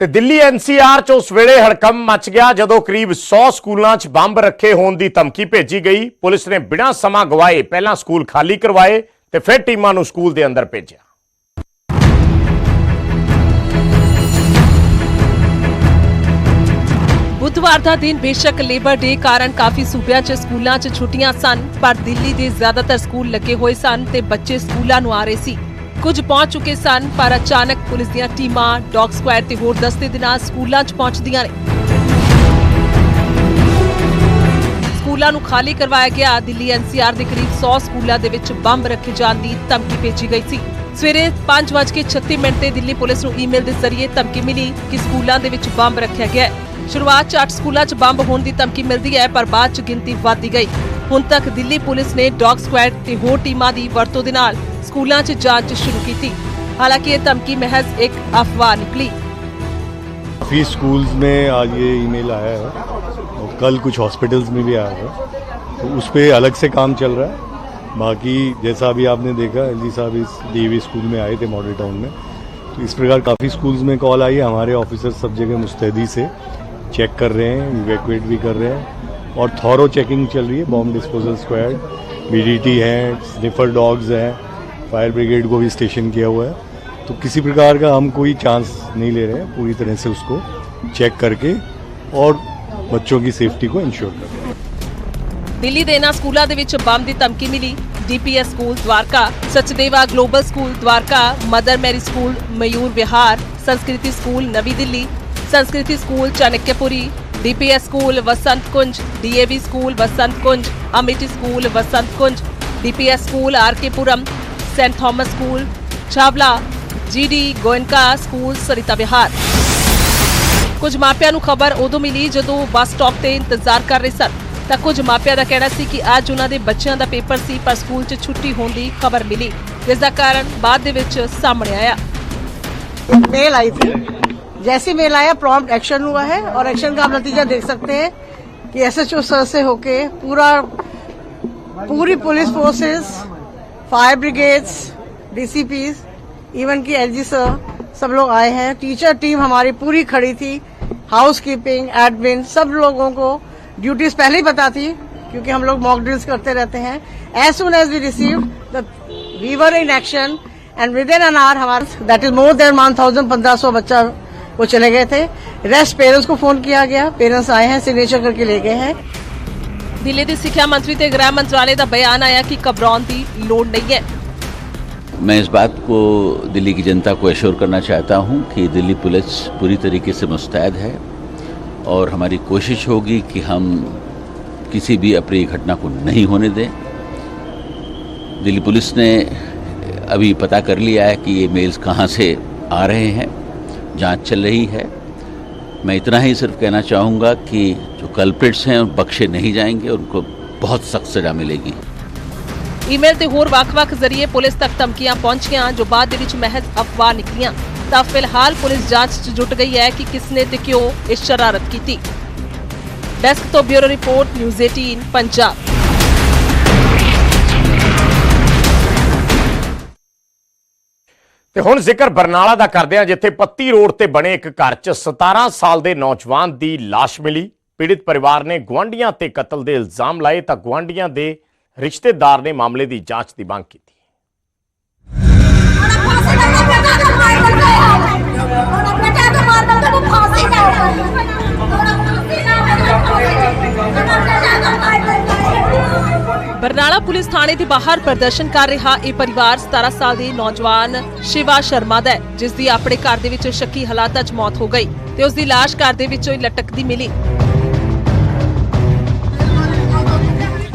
ਤੇ ਦਿੱਲੀ ਐਨਸੀਆਰ ਚ ਉਸ ਵੇਲੇ ਹੜਕੰਮ ਮਚ ਗਿਆ ਜਦੋਂ ਕਰੀਬ 100 ਸਕੂਲਾਂ 'ਚ ਬੰਬ ਰੱਖੇ ਹੋਣ ਦੀ ਧਮਕੀ ਭੇਜੀ ਗਈ। ਪੁਲਿਸ ਨੇ ਬਿਨਾਂ ਸਮਾਂ ਗਵਾਏ ਪਹਿਲਾਂ ਸਕੂਲ ਖਾਲੀ ਕਰਵਾਏ ਤੇ ਫਿਰ ਟੀਮਾਂ ਨੂੰ ਸਕੂਲ ਦੇ ਅੰਦਰ ਭੇਜਿਆ। ਬੁੱਧਵਾਰ ਦਾ ਦਿਨ ਬੇਸ਼ੱਕ ਲੇਬਰ ਡੇ ਕਾਰਨ ਕਾਫੀ ਸੂਬਿਆਂ 'ਚ ਸਕੂਲਾਂ 'ਚ ਛੁੱਟੀਆਂ ਸਨ, ਪਰ ਦਿੱਲੀ ਦੇ ਜ਼ਿਆਦਾਤਰ ਸਕੂਲ ਲੱਗੇ ਹੋਏ ਸਨ ਤੇ ਬੱਚੇ ਸਕੂਲਾਂ ਨੂੰ ਆ ਰਹੇ ਸੀ। ਕੁਝ ਪਹੁੰਚ ਚੁੱਕੇ ਸਨ, ਪਰ ਅਚਾਨਕ ਪੁਲਿਸ ਦੀਆਂ ਟੀਮਾਂ ਡੌਗ ਸਕੁਐਡ ਤੇ ਹੋਰ ਦਸਤੇ ਦੇ ਨਾਲ ਸਕੂਲਾਂ 'ਚ ਪਹੁੰਚਦੀਆਂ ਨੇ। ਸਕੂਲਾਂ ਨੂੰ ਖਾਲੀ ਕਰਵਾਇਆ ਗਿਆ। ਦਿੱਲੀ ਐਨਸੀਆਰ ਦੇ ਕਰੀਬ 100 ਸਕੂਲਾਂ ਦੇ ਵਿੱਚ ਬੰਬ ਰੱਖੇ ਜਾਣ ਦੀ ਧਮਕੀ ਭੇਜੀ ਗਈ ਸੀ। ਸਵੇਰੇ 5:36 ਮਿੰਟ ਤੇ ਦਿੱਲੀ ਪੁਲਿਸ ਨੂੰ ਈਮੇਲ ਦੇ ਜ਼ਰੀਏ ਧਮਕੀ ਮਿਲੀ ਕਿ ਸਕੂਲਾਂ ਦੇ ਵਿੱਚ ਬੰਬ ਰੱਖਿਆ ਗਿਆ ਹੈ। ਸ਼ੁਰੂਆਤ 'ਚ 8 ਸਕੂਲਾਂ 'ਚ ਬੰਬ ਹੋਣ ਦੀ ਧਮਕੀ ਮਿਲਦੀ ਹੈ, ਪਰ ਬਾਅਦ 'ਚ ਗਿਣਤੀ ਵਧਦੀ ਗਈ। ਹੁਣ ਤੱਕ ਦਿੱਲੀ ਪੁਲਿਸ ਨੇ ਡੌਗ ਸਕੁਐਡ ਤੇ ਹੋਰ ਟੀਮਾਂ ਦੀ ਵਰਤੋਂ ਦੇ ਨਾਲ ਸਕੂਲਾਂ 'ਚ ਜਾਂਚ ਸ਼ੁਰੂ ਕੀਤੀ ਹਾਲਾਂਕਿ ਇਹ ਧਮਕੀ ਮਹਿਜ਼ ਇੱਕ ਅਫਵਾਹ ਨਿਕਲੀ काफ़ी स्कूल्स में आज ये ईमेल आया है और कल कुछ हॉस्पिटल्स में भी आया है तो उस पर अलग से काम चल रहा है बाकी जैसा अभी आपने देखा एल साहब इस डीवी स्कूल में आए थे मॉडल टाउन में तो इस प्रकार काफ़ी स्कूल्स में कॉल आई है हमारे ऑफिसर सब जगह मुस्तैदी से चेक कर रहे हैं इवैक्यूएट भी कर रहे हैं और थॉरो चेकिंग चल रही है बॉम्ब डिस्पोजल स्क्वाड बीडीटी है स्निफर डॉग्स हैं फायर ब्रिगेड को भी स्टेशन किया हुआ है तो किसी प्रकार का हम कोई चांस नहीं ले रहे हैं पूरी तरह से उसको चेक करके और बच्चों की सेफ्टी को इंश्योर कर रहे हैं ਦਿੱਲੀ ਦੇ ਇਹਨਾਂ ਸਕੂਲਾਂ ਦੇ ਵਿੱਚ ਬੰਬ ਦੀ ਧਮਕੀ ਮਿਲੀ DPS school Dwarka Sachdeva global school Dwarka mother Mary school Mayur Vihar Sanskriti school ਨਵੀਂ Delhi Sanskriti school Chanakyapuri DPS school Vasant Kunj DAV school Vasant Kunj Amity school Vasant Kunj DPS school RK Puram Saint Thomas school Chhawla GD Goenka school Sarita Vihar ਕੁਝ ਮਾਪਿਆਂ ਨੂੰ ਖਬਰ ਉਦੋਂ ਮਿਲੀ ਜਦੋਂ ਉਹ bus stop ਤੇ ਇੰਤਜ਼ਾਰ ਕਰ ਰਹੇ ਸਨ ਤਾਂ ਕੁਝ ਮਾਪਿਆਂ ਦਾ ਕਹਿਣਾ ਸੀ ਕਿ ਅੱਜ ਉਹਨਾਂ ਦੇ ਬੱਚਿਆਂ ਦਾ ਪੇਪਰ ਸੀ ਪਰ ਸਕੂਲ 'ਚ ਛੁੱਟੀ ਹੋਣ ਦੀ ਖਬਰ ਮਿਲੀ ਜਿਸ ਦਾ ਕਾਰਨ ਬਾਅਦ ਦੇ ਵਿੱਚ ਸਾਹਮਣੇ ਆਇਆ मेल आई थी जैसे मेल आया प्रॉम्प्ट एक्शन हुआ है और एक्शन का आप नतीजा देख सकते हैं कि एसएचओ सर से होके पूरा पूरी police forces fire brigades DCPs even की एलजी सर सब लोग आए हैं। टीचर टीम हमारी पूरी खड़ी थी। हाउस कीपिंग एडमिन सब लोगों को ड्यूटीज़ पहले ही पता थी, क्योंकि हम लोग मॉक ड्रिल्स करते रहते हैं। As soon as we receive the we in action and within an hour हमारा that is more than one thousand पंद्रह सौ बच्चा वो चले गए थे। रेस्ट पेरेंट्स को फ़ोन किया गया। पेरेंट्स आए हैं सिग्नेचर करके ले गए हैं। ਦਿੱਲੀ ਦੇ ਸਿੱਖਿਆ ਮੰਤਰੀ ਤੇ ਗ੍ਰਹਿ ਮੰਤਰਾਲੇ ਦਾ ਬਿਆਨ ਆਇਆ ਕਿ ਘਬਰਾਉਣ ਦੀ ਲੋੜ ਨਹੀਂ ਹੈ मैं इस बात को दिल्ली की जनता को एश्योर करना चाहता हूं कि दिल्ली पुलिस पूरी तरीके से मुस्तैद है और हमारी कोशिश होगी कि हम किसी भी अप्रिय घटना को नहीं होने दें दिल्ली पुलिस ने अभी पता कर लिया है कि ये मेल्स कहाँ से आ रहे हैं जांच चल रही है मैं इतना ही सिर्फ कहना चाहूँगा कि जो कल्प्रिट्स हैं बख्शे नहीं जाएंगे उनको बहुत सख्त सजा मिलेगी ਈਮੇਲ ਤੇ ਹੋਰ ਵੱਖ-ਵੱਖ ਜ਼ਰੀਏ ਪੁਲਿਸ ਤੱਕ ਧਮਕੀਆਂ ਪਹੁੰਚੀਆਂ ਜੋ ਬਾਅਦ ਦੇ ਵਿੱਚ ਮਹਿਜ਼ ਅਫਵਾਹ ਨਿਕਲੀਆਂ ਤਾਂ ਫਿਲਹਾਲ ਪੁਲਿਸ ਜਾਂਚ 'ਚ ਜੁਟ ਗਈ ਹੈ ਕਿ ਕਿਸਨੇ ਤੇ ਕਿਉਂ ਇਹ ਸ਼ਰਾਰਤ ਕੀਤੀ ਡੈਸਕ ਤੋਂ ਬਿਊਰੋ ਰਿਪੋਰਟ ਨਿਊਜ਼ 18 ਪੰਜਾਬ ਤੇ ਹੁਣ ਜ਼ਿਕਰ ਬਰਨਾਲਾ ਦਾ ਕਰਦੇ ਹਾਂ ਜਿੱਥੇ ਪੱਤੀ ਰੋਡ ਤੇ ਬਣੇ ਇੱਕ ਘਰ 'ਚ 17 ਸਾਲ ਦੇ ਨੌਜਵਾਨ ਦੀ ਲਾਸ਼ ਮਿਲੀ ਪੀੜਿਤ ਪਰਿਵਾਰ ਨੇ ਗੁਆਂਢੀਆਂ ਤੇ ਕਤਲ ਦੇ ਇਲਜ਼ਾਮ ਲਾਏ ਤਾਂ ਗੁਆਂਢੀਆਂ ਦੇ ਰਿਸ਼ਤੇਦਾਰ ਨੇ ਮਾਮਲੇ ਦੀ ਜਾਂਚ ਦੀ ਮੰਗ ਕੀਤੀ। ਬਰਨਾਲਾ ਪੁਲਿਸ ਥਾਣੇ ਦੇ ਬਾਹਰ ਪ੍ਰਦਰਸ਼ਨ ਕਰ ਰਿਹਾ ਇਹ ਪਰਿਵਾਰ 17 ਸਾਲ ਦੇ ਨੌਜਵਾਨ ਸ਼ਿਵਾ ਸ਼ਰਮਾ ਦਾ ਹੈ ਜਿਸ ਦੀ ਆਪਣੇ ਘਰ ਦੇ ਵਿੱਚ ਸ਼ੱਕੀ ਹਾਲਾਤਾਂ 'ਚ ਮੌਤ ਹੋ ਗਈ ਤੇ ਉਸ ਦੀ ਲਾਸ਼ ਘਰ ਦੇ ਵਿੱਚੋਂ ਹੀ ਲਟਕਦੀ ਮਿਲੀ।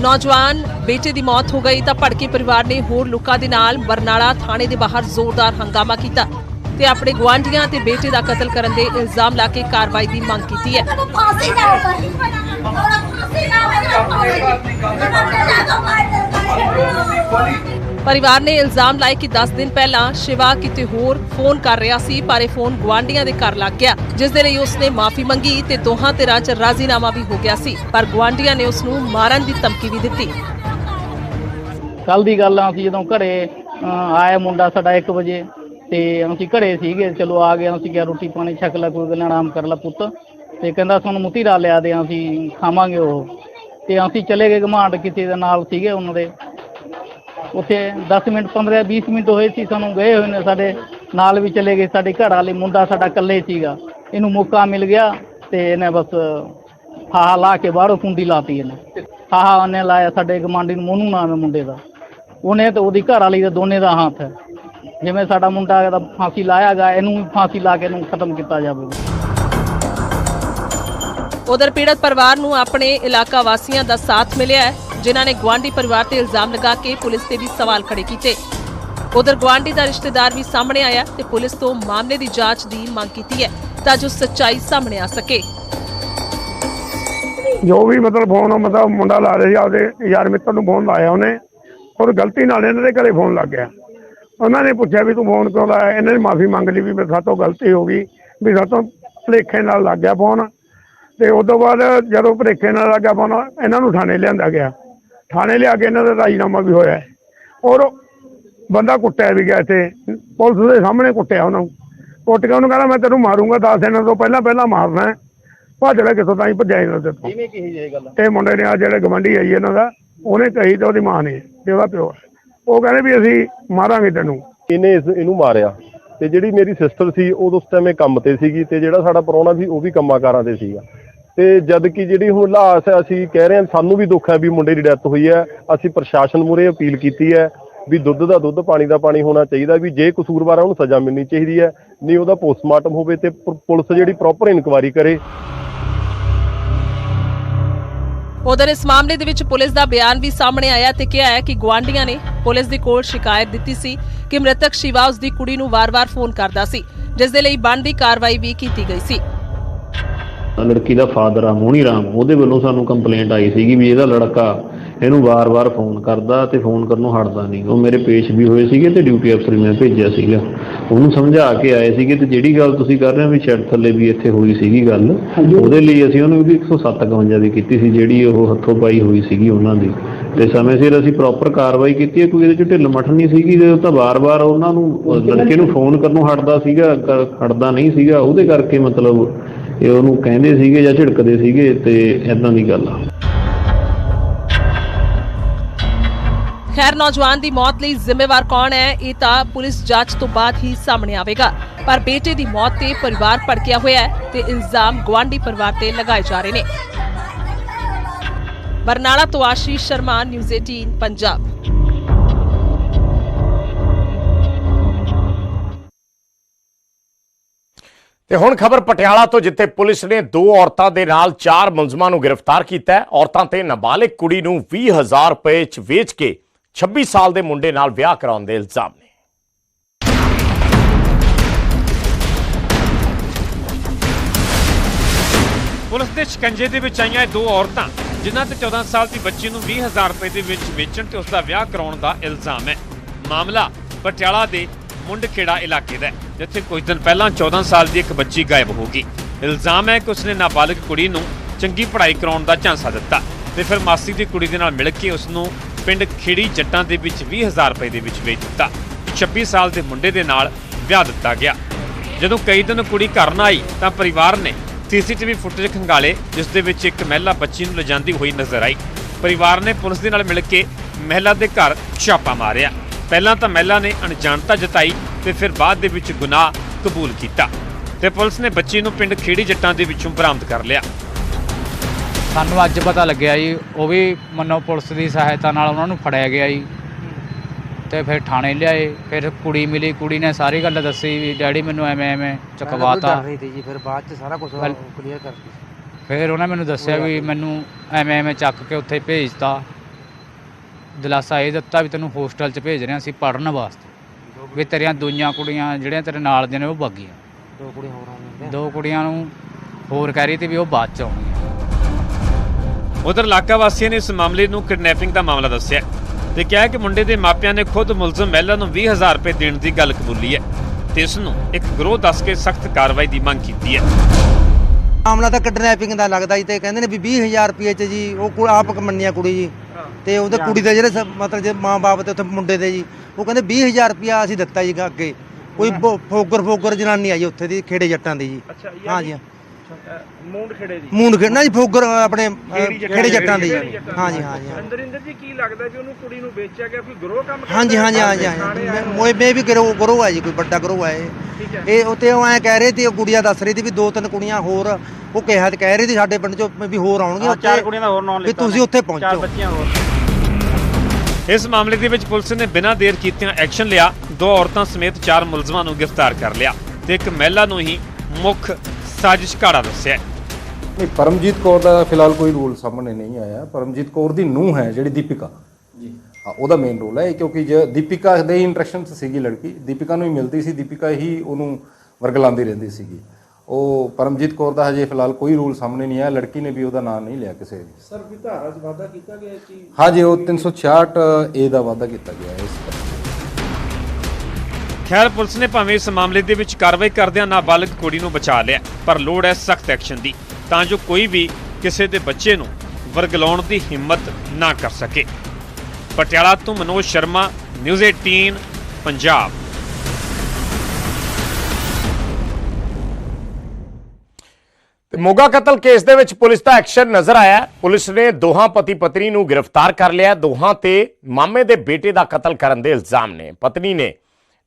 ਨੌਜਵਾਨ ਬੇਟੇ ਦੀ ਮੌਤ ਹੋ ਗਈ ਤਾਂ ਭੜਕੇ ਪਰਿਵਾਰ ਨੇ ਹੋਰ ਲੋਕਾਂ ਦੇ ਨਾਲ ਬਰਨਾਲਾ ਥਾਣੇ ਦੇ ਬਾਹਰ ਜ਼ੋਰਦਾਰ ਹੰਗਾਮਾ ਕੀਤਾ ਤੇ ਆਪਣੇ ਗੁਆਂਢੀਆਂ ਤੇ ਬੇਟੇ ਦਾ ਕਤਲ ਕਰਨ ਦੇ ਇਲਜ਼ਾਮ ਲਾ ਕੇ ਕਾਰਵਾਈ ਦੀ ਮੰਗ ਕੀਤੀ ਹੈ ਪਰਿਵਾਰ ਨੇ ਇਲਜ਼ਾਮ ਲਾਇਆ ਕਿ 10 ਦਿਨ ਪਹਿਲਾਂ ਸ਼ਿਵਾ ਕਿਤੇ ਹੋਰ ਫੋਨ ਕਰ ਰਿਹਾ ਸੀ ਪਰ ਇਹ ਫੋਨ ਗੁਆਂਢੀਆਂ ਦੇ ਘਰ ਲੱਗ ਗਿਆ। ਜਿਸ ਦੇ ਲਈ ਉਸਨੇ ਮਾਫੀ ਮੰਗੀ ਤੇ ਦੋਹਾਂ ਧਿਰਾਂ 'ਚ ਰਾਜ਼ੀਨਾਮਾ ਵੀ ਹੋ ਗਿਆ ਸੀ ਪਰ ਗੁਆਂਢੀਆਂ ਨੇ ਉਸ ਨੂੰ ਮਾਰਨ ਦੀ ਧਮਕੀ ਵੀ ਦਿੱਤੀ। ਕੱਲ ਦੀ ਗੱਲ ਆ ਅਸੀਂ ਜਦੋਂ ਘਰੇ ਅਹ, ਆਇਆ ਮੁੰਡਾ ਸਾਡਾ 1 ਵਜੇ ਤੇ ਅਸੀਂ ਘਰੇ ਸੀਗੇ ਚਲੋ ਆ ਗਏ ਅਸੀਂ ਕਿਹਾ ਰੋਟੀ ਪਾਣੀ ਛਕ ਲੈ ਕੋਈ ਗੱਲ ਨੀ, ਆਰਾਮ ਕਰ ਲੈ ਪੁੱਤ। ਤੇ ਕਹਿੰਦਾ ਸਾਨੂੰ ਮੁੱਤੀ ਡਾ ਲਿਆ ਦੇ ਅਸੀਂ ਖਾਵਾਂਗੇ ਉਹ। ਤੇ ਅਸੀਂ ਚਲੇ ਗਏ ਘਮਾਂਡ ਕਿਸੇ ਦੇ ਨਾਲ ਸੀਗੇ ਉਹਨਾਂ ਦੇ। ਉੱਥੇ 10 ਮਿੰਟ 15 20 ਮਿੰਟ ਹੋਏ ਸੀ, ਸਾਨੂੰ ਗਏ ਹੋਏ ਨੇ ਸਾਡੇ ਨਾਲ ਵੀ ਚਲੇ ਗਏ, ਸਾਡੇ ਘਰ ਵਾਲੇ, ਮੁੰਡਾ ਸਾਡਾ ਇਕੱਲੇ ਸੀਗਾ। ਇਹਨੂੰ ਮੌਕਾ ਮਿਲ ਗਿਆ ਤੇ ਇਹਨੇ ਬਸ ਹਾਹਾ ਲਾ ਕੇ ਬਾਹਰੋਂ ਕੁੰਡੀ ਲਾਤੀ ਇਹਨੇ। ਹਾਹਾ ਉਹਨੇ ਲਾਇਆ, ਸਾਡੇ ਗਮਾਂਡੀ ਨੂੰ ਮੋਨੂ ਨਾਮ ਹੈ ਮੁੰਡੇ ਦਾ। ਉਹਨੇ ਤੇ ਉਹਦੀ ਘਰ ਵਾਲੀ ਦਾ ਦੋਨੇ ਦਾ ਹੱਥ ਹੈ। ਜਿਵੇਂ ਸਾਡਾ ਮੁੰਡਾ ਦਾ ਫਾਂਸੀ ਲਾਇਆ ਗਾ ਇਹਨੂੰ ਫਾਂਸੀ ਲਾ ਕੇ ਇਹਨੂੰ ਖਤਮ ਕੀਤਾ ਜਾਵੇਗਾ ਉਧਰ ਪੀੜਤ ਪਰਿਵਾਰ ਨੂੰ ਆਪਣੇ ਇਲਾਕਾ ਵਾਸੀਆਂ ਦਾ ਸਾਥ ਮਿਲਿਆ ਹੈ। ਜਿਨ੍ਹਾਂ ਨੇ ਗਵਾਂਢੀ ਪਰਿਵਾਰ ਤੇ ਇਲਜ਼ਾਮ ਲਗਾ ਕੇ ਪੁਲਿਸ ਤੇ ਵੀ ਸਵਾਲ ਖੜੇ ਕੀਤੇ। ਉਧਰ ਗਵਾਂਢੀ ਦਾ ਰਿਸ਼ਤੇਦਾਰ ਵੀ ਸਾਹਮਣੇ ਆਇਆ ਤੇ ਪੁਲਿਸ ਤੋਂ ਮਾਮਲੇ ਦੀ ਜਾਂਚ ਦੀ ਮੰਗ ਕੀਤੀ ਹੈ ਤਾਂ ਜੋ ਸੱਚਾਈ ਸਾਹਮਣੇ ਆ ਸਕੇ। ਜੋ ਵੀ ਮਤਲਬ ਫੋਨ ਮਤਲਬ ਮੁੰਡਾ ਲਾ ਰਿਹਾ ਸੀ, ਆਪਦੇ ਯਾਰ ਮਿੱਤਰ ਨੂੰ ਫੋਨ ਲਾਇਆ ਉਹਨੇ, ਔਰ ਗਲਤੀ ਨਾਲ ਇਹਨਾਂ ਦੇ ਘਰੇ ਫੋਨ ਲੱਗ ਗਿਆ। ਉਹਨਾਂ ਨੇ ਪੁੱਛਿਆ ਵੀ ਤੂੰ ਫੋਨ ਕਿਉਂ ਲਾਇਆ? ਇਹਨਾਂ ਨੇ ਮਾਫੀ ਮੰਗ ਲਈ ਵੀ ਮੇਰੇ ਸਾਤੋਂ ਗਲਤੀ ਹੋ ਗਈ, ਵੀ ਸਾਤੋਂ ਭਲੇਖੇ ਨਾਲ ਲੱਗ ਗਿਆ ਫੋਨ। ਤੇ ਉਸ ਤੋਂ ਬਾਅਦ ਜਦੋਂ ਭੁਲੇਖੇ ਨਾਲ ਲੱਗ ਗਿਆ ਫੋਨ, ਇਹਨਾਂ ਨੂੰ ਥਾਣੇ ਲਿਆਂਦਾ ਗਿਆ। ਥਾਣੇ ਲਿਆ ਕੇ ਇਹਨਾਂ ਦਾ ਰਾਜੀਨਾਮਾ ਵੀ ਹੋਇਆ ਹੈ। ਔਰ ਬੰਦਾ ਕੁੱਟਿਆ ਵੀ ਗਿਆ ਇੱਥੇ। ਪੁਲਿਸ ਦੇ ਸਾਹਮਣੇ ਕੁੱਟਿਆ ਉਹਨਾਂ। ਨੂੰ ਕੁੱਟ ਕੇ ਉਹਨੂੰ ਕਹਿੰਦਾ ਮੈਂ ਤੈਨੂੰ ਮਾਰੂੰਗਾ 10 ਦਿਨਾਂ ਤੋਂ। ਪਹਿਲਾਂ ਪਹਿਲਾਂ ਮਾਰਨਾ ਹੈ। ਭੱਜ ਲੈ ਕਿੱਥੋਂ ਤਾਈਂ ਭੱਜਿਆ ਇਹਨਾਂ ਦੇ ਤੋਂ। ਕਿਵੇਂ ਕਹੀ ਜਾਏ ਗੱਲ ਇਹ ਮੁੰਡੇ ਨੇ ਆ ਜਿਹੜੇ ਗਵੰਡੀ ਆਈ ਇਹਨਾਂ ਦਾ ਉਹਨੇ ਕਹੀ ਤੇ ਉਹਦੀ ਮਾਂ ਨੇ ਤੇ ਉਹਦਾ ਪਿਓ ਹੈ। ਉਹ ਕਹਿੰਦੇ ਵੀ ਅਸੀਂ ਮਾਰਾਂਗੇ ਤੈਨੂੰ। ਇਹਨੇ ਇਸ- ਇਹਨੂੰ ਮਾਰਿਆ। ਤੇ ਜਿਹੜੀ ਮੇਰੀ ਸਿਸਟਰ ਸੀ ਉਹ ਉਸ ਟਾਈਮ ਕੰਮ ਤੇ ਸੀਗੀ ਤੇ ਜਿਹੜਾ ਸਾਡਾ ਪ੍ਰਾਹੁਣਾ ਸੀ ਉਹ ਵੀ ਕੰਮਾਂ ਕਾਰਾਂ ਤੇ ਸੀਗਾ। ਤੇ ਜਦ ਕਿ ਜਿਹੜੀ ਹੁਣ ਲਾਸ਼ ਹੈ, ਅਸੀਂ ਕਹਿ ਰਹੇ ਹਾਂ, ਸਾਨੂੰ ਵੀ ਦੁੱਖ ਹੈ ਵੀ ਮੁੰਡੇ ਦੀ ਡੈਥ ਹੋਈ ਹੈ। ਅਸੀਂ ਪ੍ਰਸ਼ਾਸਨ ਮੂਹਰੇ ਅਪੀਲ ਕੀਤੀ ਹੈ ਵੀ ਦੁੱਧ ਦਾ ਦੁੱਧ, ਪਾਣੀ ਦਾ ਪਾਣੀ ਹੋਣਾ ਚਾਹੀਦਾ, ਵੀ ਜੇ ਕਸੂਰਵਾਰ ਹੈ ਉਹਨੂੰ ਸਜ਼ਾ ਮਿਲਣੀ ਚਾਹੀਦੀ ਹੈ। ਨਹੀਂ, ਉਹਦਾ ਪੋਸਟਮਾਰਟਮ ਹੋਵੇ ਤੇ ਪੁਲਿਸ ਜਿਹੜੀ ਪ੍ਰੋਪਰ ਇਨਕੁਆਇਰੀ ਕਰੇ। ਉਧਰ ਇਸ ਮਾਮਲੇ ਦੇ ਵਿੱਚ ਪੁਲਿਸ ਦਾ ਬਿਆਨ ਵੀ ਸਾਹਮਣੇ ਆਇਆ ਤੇ ਕਿਹਾ ਹੈ ਕਿ ਗਵਾਂਢੀਆਂ ਨੇ ਪੁਲਿਸ ਦੇ ਕੋਲ ਸ਼ਿਕਾਇਤ ਦਿੱਤੀ ਸੀ ਕਿ ਮ੍ਰਿਤਕ ਸ਼ਿਵਾ ਉਸ ਦੀ ਕੁੜੀ ਨੂੰ ਵਾਰ-ਵਾਰ ਫੋਨ ਕਰਦਾ ਸੀ, ਜਿਸ ਦੇ ਲਈ ਬਣਦੀ ਕਾਰਵਾਈ ਵੀ ਕੀਤੀ ਗਈ ਸੀ। ਲੜਕੀ ਦਾ ਫਾਦਰ ਆ ਮੋਹਣੀ ਰਾਮ। ਉਹਦੇ ਵੱਲੋਂ ਸਾਨੂੰ ਕੰਪਲੇਂਟ ਆਈ ਸੀਗੀ ਵੀ ਇਹਦਾ ਲੜਕਾ ਇਹਨੂੰ ਵਾਰ-ਵਾਰ ਫੋਨ ਕਰਦਾ ਤੇ ਫੋਨ ਕਰਨੋਂ ਹਟਦਾ ਨਹੀਂ। ਉਹ ਮੇਰੇ ਪੇਸ਼ ਵੀ ਹੋਏ ਸੀਗੇ ਤੇ ਡਿਊਟੀ ਅਫਸਰ ਨੇ ਭੇਜਿਆ ਸੀਗਾ। ਉਹਨੂੰ ਸਮਝਾ ਕੇ ਆਏ ਸੀਗੇ ਤੇ ਜਿਹੜੀ ਗੱਲ ਤੁਸੀਂ ਕਰ ਰਹੇ ਹੋ ਵੀ ਛੱਡ ਥੱਲੇ ਵੀ ਇੱਥੇ ਹੋਈ ਸੀਗੀ ਗੱਲ ਉਹਦੇ ਲਈ ਅਸੀਂ ਉਹਨੂੰ ਵੀ 157 ਦੀ ਕੀਤੀ ਸੀ ਜਿਹੜੀ ਉਹ ਹੱਥੋਂ ਪਾਈ ਹੋਈ ਸੀਗੀ ਉਹਨਾਂ ਦੀ। ਤੇ ਸਮੇਂ ਸਿਰ ਅਸੀਂ ਪ੍ਰੋਪਰ ਕਾਰਵਾਈ ਕੀਤੀ ਹੈ ਕੋਈ ਇਹਦੇ ਚ ਢਿੱਲ ਮੱਠ ਨਹੀਂ ਸੀਗੀ ਤੇ ਉਹ ਤਾਂ ਵਾਰ-ਵਾਰ ਉਹਨਾਂ ਨੂੰ ਲੜਕੇ ਨੂੰ ਫੋਨ ਕਰਨੋਂ ਹਟਦਾ ਸੀਗਾ ਹਟਦਾ ਨਹੀਂ ਸੀਗਾ। ਉਹਦੇ ਕਰਕੇ ਮਤਲਬ ਇਹ ਉਹਨੂੰ ਕਹਿੰਦੇ ਸੀਗੇ ਜਾਂ ਝਿੜਕਦੇ ਸੀਗੇ ਤੇ ਇਦਾਂ ਦੀ ਗੱਲ ਆ। ਖੈਰ, ਨੌਜਵਾਨ ਦੀ ਮੌਤ ਲਈ ਜ਼ਿੰਮੇਵਾਰ ਕੌਣ ਹੈ, ਇਹ ਤਾਂ ਪੁਲਿਸ ਜਾਂਚ ਤੋਂ ਬਾਅਦ ਹੀ ਸਾਹਮਣੇ ਆਵੇਗਾ। ਪਰ ਬੇਟੇ ਦੀ ਮੌਤ ਤੇ ਪਰਿਵਾਰ ਭੜਕਿਆ ਹੋਇਆ ਹੈ ਤੇ ਇਲਜ਼ਾਮ ਗਵਾਂਢੀ ਪਰਿਵਾਰ ਤੇ ਲਗਾਏ ਜਾ ਰਹੇ ਨੇ। ਬਰਨਾਲਾ ਤੋਂ ਆਸ਼ੀਸ਼ ਸ਼ਰਮਾ, ਨਿਊਜ਼ 18 ਪੰਜਾਬ। ਤੇ ਹੁਣ ਖਬਰ ਪਟਿਆਲਾ ਤੋਂ, ਜਿੱਥੇ ਪੁਲਿਸ ਨੇ ਦੋ ਔਰਤਾਂ ਦੇ ਨਾਲ ਚਾਰ ਮੁਲਜ਼ਮਾਂ ਨੂੰ ਗ੍ਰਿਫਤਾਰ ਕੀਤਾ ਹੈ। ਔਰਤਾਂ ਤੇ ਨਾਬਾਲਿਗ ਕੁੜੀ ਨੂੰ 20000 ਰੁਪਏ ਚ ਵੇਚ ਕੇ 26 ਸਾਲ ਦੇ ਮੁੰਡੇ ਨਾਲ ਵਿਆਹ ਕਰਾਉਣ ਦੇ ਇਲਜ਼ਾਮ ਨੇ। ਪੁਲਿਸ ਦੇ ਸ਼ਿਕੰਜੇ ਦੇ ਵਿੱਚ ਆਈਆਂ ਦੋ ਔਰਤਾਂ, ਜਿਨ੍ਹਾਂ ਤੇ 14 ਸਾਲ ਦੀ ਬੱਚੀ ਨੂੰ 20000 ਰੁਪਏ ਦੇ ਵਿੱਚ ਵੇਚਣ ਤੇ ਉਸ ਦਾ ਵਿਆਹ ਕਰਾਉਣ ਦਾ ਇਲਜ਼ਾਮ ਹੈ। ਮਾਮਲਾ ਪਟਿਆਲਾ ਦੇ ਮੁੰਡਖੇੜਾ ਇਲਾਕੇ ਦਾ ਹੈ। ਜਿੱਥੇ ਕੁਝ ਦਿਨ ਪਹਿਲਾਂ 14 ਸਾਲ ਦੀ ਇੱਕ ਬੱਚੀ ਗਾਇਬ ਹੋ ਗਈ। ਇਲਜ਼ਾਮ ਹੈ ਕਿ ਉਸਨੇ ਨਾਬਾਲਗ ਕੁੜੀ ਨੂੰ ਚੰਗੀ ਪੜ੍ਹਾਈ ਕਰਾਉਣ ਦਾ ਝਾਂਸਾ ਦਿੱਤਾ ਤੇ ਫਿਰ ਮਾਸੀ ਦੀ ਕੁੜੀ ਦੇ ਨਾਲ ਮਿਲ ਕੇ ਉਸ ਨੂੰ ਪਿੰਡ ਖੇੜੀ ਜੱਟਾਂ ਦੇ ਵਿੱਚ 20000 ਰੁਪਏ ਦੇ ਵਿੱਚ ਵੇਚ ਦਿੱਤਾ। 26 ਸਾਲ ਦੇ ਮੁੰਡੇ ਦੇ ਨਾਲ ਵਿਆਹ ਦਿੱਤਾ ਗਿਆ। ਜਦੋਂ ਕਈ ਦਿਨ ਕੁੜੀ ਘਰ ਨਾ ਆਈ ਤਾਂ ਪਰਿਵਾਰ ਨੇ ਸੀਸੀਟੀਵੀ ਫੁਟੇਜ ਖੰਗਾਲੇ, ਜਿਸ ਦੇ ਵਿੱਚ ਇੱਕ ਮਹਿਲਾ ਬੱਚੀ ਨੂੰ ਲਿਜਾਂਦੀ ਹੋਈ ਨਜ਼ਰ ਆਈ। ਪਰਿਵਾਰ ਨੇ ਪੁਲਿਸ ਦੇ ਨਾਲ ਮਿਲ ਕੇ ਮਹਿਲਾ ਦੇ ਘਰ ਛਾਪਾ ਮਾਰਿਆ। ਪਹਿਲਾਂ ਤਾਂ ਮਹਿਲਾ ਨੇ ਅਣਜਾਣਤਾ ਜਤਾਈ ਤੇ ਫਿਰ ਬਾਅਦ ਦੇ ਵਿੱਚ ਗੁਨਾਹ ਕਬੂਲ ਕੀਤਾ ਤੇ ਪੁਲਿਸ ਨੇ ਬੱਚੀ ਨੂੰ ਪਿੰਡ ਖੇੜੀ ਜੱਟਾਂ ਦੇ ਵਿੱਚੋਂ ਬਰਾਮਦ ਕਰ ਲਿਆ। ਸਾਨੂੰ ਅੱਜ ਪਤਾ ਲੱਗਿਆ ਜੀ ਉਹ ਵੀ ਮੰਨੋ ਪੁਲਿਸ ਦੀ ਸਹਾਇਤਾ ਨਾਲ ਉਹਨਾਂ ਨੂੰ ਫੜਿਆ ਗਿਆ ਜੀ। ਤੇ ਫਿਰ ਥਾਣੇ ਲਿਆਏ ਫਿਰ ਕੁੜੀ ਮਿਲੀ ਕੁੜੀ ਨੇ ਸਾਰੀ ਗੱਲ ਦੱਸੀ ਵੀ ਡੈਡੀ ਮੈਨੂੰ ਐਵੇਂ ਐਵੇਂ ਚਕਵਾਤਾ ਰਹੀ ਸੀ ਜੀ ਫਿਰ ਬਾਅਦ ਚ ਸਾਰਾ ਕੁਝ ਪਹਿਲ- ਕਲੀਅਰ ਕਰਤੀ ਫਿਰ ਉਹਨੇ ਮੈਨੂੰ ਦੱਸਿਆ ਵੀ ਮੈਨੂੰ ਐਵੇਂ ਐਵੇਂ ਚੱਕ ਕੇ ਉੱਥੇ ਭੇਜਤਾ। ਦਿਲਾਸਾ ਇਹ ਦਿੱਤਾ ਵੀ ਤੈਨੂੰ ਹੋਸਟਲ 'ਚ ਭੇਜ ਰਹੇ ਹਾਂ ਅਸੀਂ ਪੜਨ ਵਾਸਤੇ। ਵੀ ਤੇਰੀਆਂ ਦੂਈਆਂ ਕੁੜੀਆਂ ਜਿਹੜੀਆਂ ਤੇਰੇ ਨਾਲ ਦੀਆਂ ਨੇ ਉਹ ਬਾਗੀਆਂ ਦੋ ਕੁੜੀਆਂ ਹੋਰ ਆਉਂਦੀਆਂ ਦੋ ਕੁੜੀਆਂ ਨੂੰ ਹੋਰ ਕਹਿ ਰਹੀ ਤੇ ਵੀ ਉਹ ਬਾਅਦ 'ਚ ਆਉਣਗੀਆਂ। ਉਧਰ ਇਲਾਕਾ ਵਾਸੀਆਂ ਨੇ ਇਸ ਮਾਮਲੇ ਨੂੰ ਕਿਡਨੈਪਿੰਗ ਦਾ ਮਾਮਲਾ ਦੱਸਿਆ ਤੇ ਕਿਹਾ ਕਿ ਮੁੰਡੇ ਦੇ ਮਾਪਿਆਂ ਨੇ ਖੁਦ ਮੁਲਜ਼ਮ ਮਹਿਲਾ ਨੂੰ 20000 ਰੁਪਏ ਦੇਣ ਦੀ ਗੱਲ ਕਬੂਲੀ ਹੈ ਤੇ ਇਸ ਨੂੰ ਇੱਕ ਗਰੋਹ ਦੱਸ ਕੇ ਸਖਤ ਕਾਰਵਾਈ ਦੀ ਮੰਗ ਕੀਤੀ ਹੈ। ਮਾਮਲਾ ਤਾਂ ਕਿਡਨੈਪਿੰਗ ਦਾ ਲੱਗਦਾ ਜੀ ਤੇ ਕਹਿੰਦੇ ਨੇ ਵੀ 20000 ਰੁਪਏ ਚ ਜੀ ਉਹ ਕੁ- ਆਪ ਮੰਨਿਆ ਕੁੜੀ ਜੀ। ਤੇ ਉਹਦੇ ਕੁੜੀ ਦੇ ਜਿਹੜੇ ਸ- ਮਤਲਬ ਜੇ ਮਾਂ-ਬਾਪ ਤੇ ਉੱਥੇ ਮੁੰਡੇ ਦੇ ਜੀ ਉਹ ਕਹਿੰਦੇ 20000 ਰੁਪਿਆ ਅਸੀਂ ਦਿੱਤਾ ਜੀ ਅੱਗੇ। ਕੋਈ ਬੋ- ਫੋਗਰ ਫੋਗਰ ਜਨਾਨੀ ਆਈ ਉੱਥੇ ਦੀ ਖੇੜੇ ਜੱਟਾਂ ਦੀ ਜੀ। ਅੱਛਾ ਹਾਂ ਜੀ। ਮੂੰਡ ਖੇੜੇ ਦੀ। ਮੂੰਡ ਖੇਡਣਾ ਜੀ ਫੋਗਰ ਆਪਣੇ ਅ, ਖੇੜੀ ਜੱਟਾਂ ਦੀ ਜੀ। ਹਾਂ। ਜੀ ਹਾਂ ਜੀ ਹਾਂ। ਅੰਦਰਿੰਦਰ ਜੀ ਕੀ ਲੱਗਦਾ ਵੀ ਉਹਨੂੰ ਕੁੜੀ ਨੂੰ ਵੇਚਿਆ ਗਿਆ ਕੋਈ ਗਰੋਹ ਕੰਮ ਕਰਦਾ ਹਾਂਜੀ ਹਾਂਜੀ ਹੈ? ਹਾਂਜੀ ਹਾਂਜੀ? ਮੋਏ ਮੇ ਵੀ ਗਰੋ ਗਰੋ ਹੈ ਜੀ ਕੋਈ ਵੱਡਾ ਗਰੋ ਹੈ ਇਹ। ਠੀਕ ਹੈ। ਇਹ ਉੱਤੇ ਉਹ ਐ ਕਹਿ ਰਹੇ ਤੇ ਉਹ ਗੁੜੀਆ ਦੱਸ ਰਹੀ ਸੀ ਵੀ ਦੋ ਤਿੰਨ ਕੁੜੀਆਂ ਹੋਰ ਉਹ ਕਿਹਾ ਤੇ ਕਹਿ ਰਹੀ ਸੀ ਸਾਡੇ ਪਿੰਡ ਚੋਂ ਵੀ ਹੋਰ ਆਉਣਗੀਆਂ ਚਾਰ ਉੱਥੇ ਕੁੜੀਆਂ ਦਾ ਹੋਰ ਨਾਮ ਵੀ ਲਿਖਤਾ ਤੁਸੀਂ ਉੱਥੇ ਚਾਰ ਪਹੁੰਚੋ ਬੱਚੀਆਂ ਹੋਰ। ਇਸ ਮਾਮਲੇ ਦੇ ਵਿੱਚ ਪੁਲਿਸ ਨੇ ਬਿਨਾਂ ਦੇਰ ਕੀਤਿਆਂ ਐਕਸ਼ਨ ਲਿਆ। ਦੋ ਔਰਤਾਂ ਸਮੇਤ ਚਾਰ ਮੁਲਜ਼ਮਾਂ ਨੂੰ ਗ੍ਰਿਫਤਾਰ ਕਰ ਲਿਆ ਤੇ ਇੱਕ ਮਹਿਲਾ ਨੂੰ ਹੀ ਮੁੱਖ ਸਾਜ਼ਿਸ਼ ਘਾੜਾ ਦੱਸਿਆ ਨਹੀਂ ਪਰਮਜੀਤ ਕੌਰ ਦਾ ਫਿਲਹਾਲ ਕੋਈ ਰੂਲ ਸਾਹਮਣੇ ਨਹੀਂ ਆਇਆ। ਪਰਮਜੀਤ ਕੌਰ ਦੀ ਨੂੰਹ ਹੈ ਜਿਹੜੀ ਦੀਪਿਕਾ। ਜੀ। ਹਾਂ ਉਹਦਾ ਮੇਨ ਰੋਲ ਹੈ ਕਿਉਂਕਿ ਜੇ ਦੀਪਿਕਾ ਦੇ ਇੰਟਰੈਕਸ਼ਨ 'ਚ ਸੀਗੀ ਲੜਕੀ ਦੀਪਿਕਾ ਨੂੰ ਹੀ ਮਿਲਦੀ ਸੀ ਦੀਪਿਕਾ ਹੀ ਉਹਨੂੰ ਵਰਗਲਾਉਂਦੀ ਰਹਿੰਦੀ ਸੀਗੀ। ਉਹ ਪਰਮਜੀਤ ਕੌਰ ਦਾ ਹਜੇ ਫਿਲਹਾਲ ਕੋਈ ਰੂਲ ਸਾਹਮਣੇ ਨਹੀਂ ਆਇਆ ਲੜਕੀ ਨੇ ਵੀ ਉਹਦਾ ਨਾਮ ਨਹੀਂ ਲਿਆ ਕਿਸੇ ਨੇ ਸਰ ਵੀ ਧਾਰਾ 'ਚ ਵਾਅਦਾ ਕੀਤਾ ਗਿਆ ਕਿ ਹਾਂਜੀ ਉਹ 366 ਏ ਦਾ ਵਾਅਦਾ ਕੀਤਾ ਗਿਆ ਇਸ ਪਰ ਖੈਰ ਪੁਲਿਸ ਨੇ ਭਾਵੇਂ ਇਸ ਮਾਮਲੇ ਦੇ ਵਿੱਚ ਕਾਰਵਾਈ ਕਰਦਿਆਂ ਨਾਬਾਲਗ ਕੁੜੀ ਨੂੰ ਬਚਾ ਲਿਆ ਪਰ ਲੋੜ ਹੈ ਸਖਤ ਐਕਸ਼ਨ ਦੀ ਤਾਂ ਜੋ ਕੋਈ ਵੀ ਕਿਸੇ ਦੇ ਬੱਚੇ ਨੂੰ ਵਰਗਲਾਉਣ ਦੀ ਹਿੰਮਤ ਨਾ ਕਰ ਸਕੇ। ਪਟਿਆਲਾ ਤੋਂ ਮਨੋਜ ਸ਼ਰਮਾ ਨਿਊਜ਼ 18 ਪੰਜਾਬ। ਮੋਗਾ ਕਤਲ ਕੇਸ ਦੇ ਵਿੱਚ ਪੁਲਿਸ ਦਾ ਐਕਸ਼ਨ ਨਜ਼ਰ ਆਇਆ। ਪੁਲਿਸ ਨੇ ਦੋਹਾਂ ਪਤੀ ਪਤਨੀ ਨੂੰ ਗ੍ਰਿਫਤਾਰ ਕਰ ਲਿਆ। ਦੋਹਾਂ ਤੇ ਮਾਮੇ ਦੇ ਬੇਟੇ ਦਾ ਕਤਲ ਕਰਨ ਦੇ ਇਲਜ਼ਾਮ ਨੇ। ਪਤਨੀ ਨੇ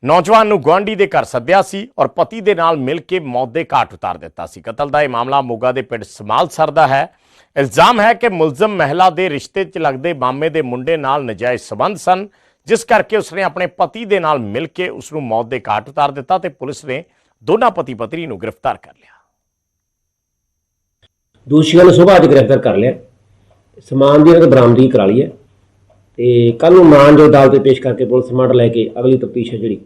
ਨੌਜਵਾਨ ਨੂੰ ਗੁਆਂਢੀ ਦੇ ਘਰ ਸੱਦਿਆ ਸੀ ਔਰ ਪਤੀ ਦੇ ਨਾਲ ਮਿਲ ਕੇ ਮੌਤ ਦੇ ਘਾਟ ਉਤਾਰ ਦਿੱਤਾ ਸੀ। ਕਤਲ ਦਾ ਇਹ ਮਾਮਲਾ ਮੋਗਾ ਦੇ ਪਿੰਡ ਸਮਾਲਸਰ ਦਾ ਹੈ। ਇਲਜ਼ਾਮ ਹੈ ਕਿ ਮੁਲਜ਼ਮ ਮਹਿਲਾ ਦੇ ਰਿਸ਼ਤੇ 'ਚ ਲੱਗਦੇ ਮਾਮੇ ਦੇ ਮੁੰਡੇ ਨਾਲ ਨਜਾਇਜ਼ ਸਬੰਧ ਸਨ, ਜਿਸ ਕਰਕੇ ਉਸਨੇ ਆਪਣੇ ਪਤੀ ਦੇ ਨਾਲ ਮਿਲ ਕੇ ਉਸ ਨੂੰ ਮੌਤ ਦੇ ਘਾਟ ਉਤਾਰ ਦਿੱਤਾ ਤੇ ਪੁਲਿਸ ਨੇ ਦੋਨਾਂ ਪਤੀ ਪਤਨੀ ਨੂੰ ਗ੍ਰਿਫਤਾਰ ਕਰ ਲਿਆ। ਦੋਸ਼ੀਆਂ ਨੂੰ ਸੁਬਾਹ ਅੱਜ ਗ੍ਰਿਫਤਾਰ ਕਰ ਲਿਆ। ਸਮਾਨ ਦੀ ਇਹਨਾਂ ਤੋਂ ਬਰਾਮਦਗੀ ਕਰਾ ਲਈ ਹੈ। ਤੇ ਕੱਲ ਨੂੰ ਮਾਨ ਜੋ ਅਦਾਲਤ 'ਚ ਪੇਸ਼ ਕਰਕੇ ਪੁਲਿਸ ਰਿਮਾਂਡ ਲੈ ਕੇ ਅਗਲੀ ਤਫਤੀਸ਼ ਹੈ ਜਿਹੜੀ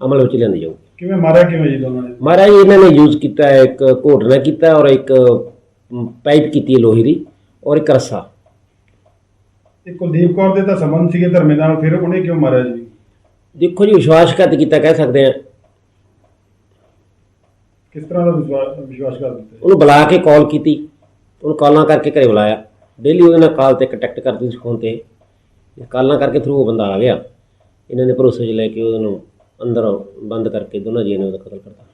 ਅਮਲ ਵਿੱਚ ਲਿਆਂਦੀ ਜਾਊ ਕਿਵੇਂ ਮਾਰਿਆ ਕਿਵੇਂ ਜੀ ਦੋਨਾਂ ਨੇ? ਮਹਾਰਾਜ ਇਹਨਾਂ ਨੇ ਯੂਜ਼ ਕੀਤਾ ਹੈ ਇੱਕ ਘੋਟਣਾ ਕੀਤਾ ਹੈ ਔਰ ਇੱਕ ਅਮ, ਪਾਈਪ ਕੀਤੀ ਹੈ ਲੋਹੇ ਦੀ ਔਰ ਇੱਕ ਰੱਸਾ। ਇਹ ਕੁਲਦੀਪ ਕੌਰ ਦੇ ਤਾਂ ਸੰਬੰਧ ਸੀਗੇ ਧਰਮੇ ਨਾਲ ਫਿਰ ਉਹਨੇ ਕਿਉਂ ਮਾਰਿਆ ਜੀ? ਦੇਖੋ ਜੀ ਵਿਸ਼ਵਾਸਘਾਤ ਕੀਤਾ ਕਹਿ ਸਕਦੇ ਆ ਕਿਸ ਤਰ੍ਹਾਂ ਦਾ ਵਿਸ਼ਵਾਸ ਵਿਸ਼ਵਾਸ ਕਰ ਦਿੱਤਾ? ਉਹਨੂੰ ਬੁਲਾ ਕੇ ਕਾਲ ਕੀਤੀ। ਉਹਨੂੰ ਕਾਲਾਂ ਕਰਕੇ ਘਰੇ ਬੁਲਾਇਆ। ਡੇਲੀ ਉਹਦੇ ਨਾਲ ਕਾਲ ਤੇ ਕੰਟੈਕਟ ਕਰਦੀ ਸੀ ਫੋਨ ਤੇ। ਤੇ ਕਾਲਾਂ ਕਰਕੇ ਥਰੂ ਉਹ ਬੰਦਾ ਆ ਗਿਆ। ਇਹਨਾਂ ਨੇ ਭਰੋਸੇ 'ਚ ਲੈ ਕੇ ਉਹਨੂੰ ਅੰਦਰ ਬੰਦ ਕਰਕੇ ਦੋਨਾਂ ਜੀਆਂ ਨੇ ਉਹਦਾ ਕਤਲ ਕਰਤਾ।